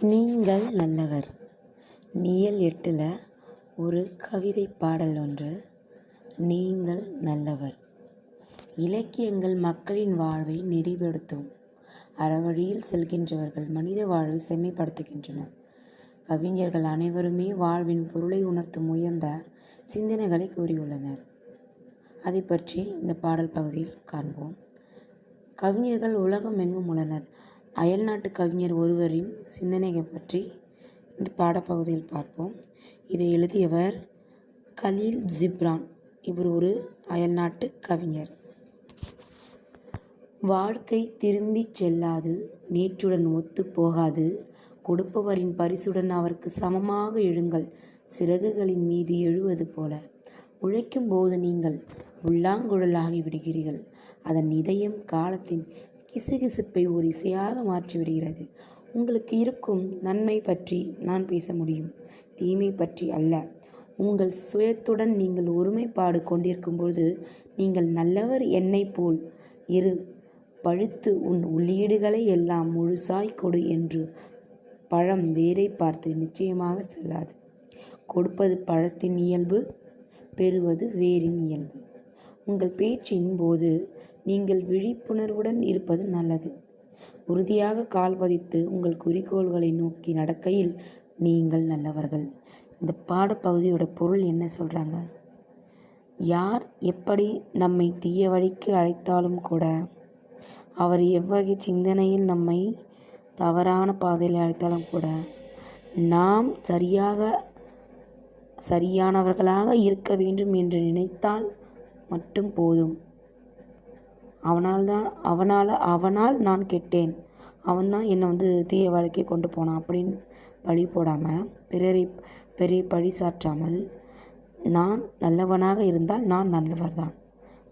நீங்கள் நல்லவர். நியல் எட்டில் ஒரு கவிதை பாடல் ஒன்று நீங்கள் நல்லவர். இலக்கியங்கள் மக்களின் வாழ்வை நெறிப்படுத்தும். அறவழியில் செல்கின்றவர்கள் மனித வாழ்வை செம்மைப்படுத்துகின்றன. கவிஞர்கள் அனைவருமே வாழ்வின் பொருளை உணர்த்தும் உயர்ந்த சிந்தனைகளை கூறியுள்ளனர். அதை பற்றி இந்த பாடல் பகுதியில் காண்போம். கவிஞர்கள் உலகம் எங்கும் உள்ளனர். அயல்நாட்டு கவிஞர் ஒருவரின் சிந்தனைகள் பற்றி இந்த பாடப்பகுதியில் பார்ப்போம். இதை எழுதியவர் கலீல் ஜிப்ரான். இவர் ஒரு அயல்நாட்டு கவிஞர். வாழ்க்கை திரும்பிச் செல்லாது நேற்றுடன் ஒத்து போகாது. கொடுப்பவரின் பரிசுடன் அவருக்கு சமமாக எழுங்கள் சிறகுகளின் மீது எழுவது போல. உழைக்கும் போது நீங்கள் உள்ளாங்குழலாகி விடுகிறீர்கள். அதன் இதயம் காலத்தின் கிசுகிசுப்பை ஒரு இசையாக மாற்றிவிடுகிறது. உங்களுக்கு இருக்கும் நன்மை பற்றி நான் பேச முடியும். தீமை பற்றி அல்ல. உங்கள் சுயத்துடன் நீங்கள் ஒருமைப்பாடு கொண்டிருக்கும்போது நீங்கள் நல்லவர் என்னை போல். இரு பழுத்து உன் உள்ளீடுகளை எல்லாம் முழுசாய் கொடு என்று பழம் வேரை பார்த்து நிச்சயமாக செல்லாது. கொடுப்பது பழத்தின் இயல்பு பெறுவது வேரின் இயல்பு. உங்கள் பேச்சின் போது நீங்கள் விழிப்புணர்வுடன் இருப்பது நல்லது. உறுதியாக கால் பதித்து உங்கள் குறிக்கோள்களை நோக்கி நடக்கையில் நீங்கள் நல்லவர்கள். இந்த பாடப்பகுதியோட பொருள் என்ன சொல்கிறாங்க யார் எப்படி நம்மை தீய வழிக்கு அழைத்தாலும் கூட அவர் எவ்வகை சிந்தனையில் நம்மை தவறான பாதையில் அழைத்தாலும் கூட நாம் சரியாக சரியானவர்களாக இருக்க வேண்டும் என்று நினைத்தால் மட்டும் போதும். அவனால் தான் அவனால் அவனால் நான் கெட்டேன். அவன் தான் என்னை வந்து தீய வாழ்க்கை கொண்டு போனான் அப்படின்னு பழி போடாமல் பிறரை பெரிய பழி சாற்றாமல் நான் நல்லவனாக இருந்தால் நான் நல்லவர் தான்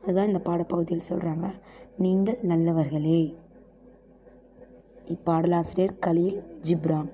அதுதான் இந்த பாடப்பகுதியில் சொல்கிறாங்க நீங்கள் நல்லவர்களே. இப்பாடலாசிரியர் கலீல் ஜிப்ரான்.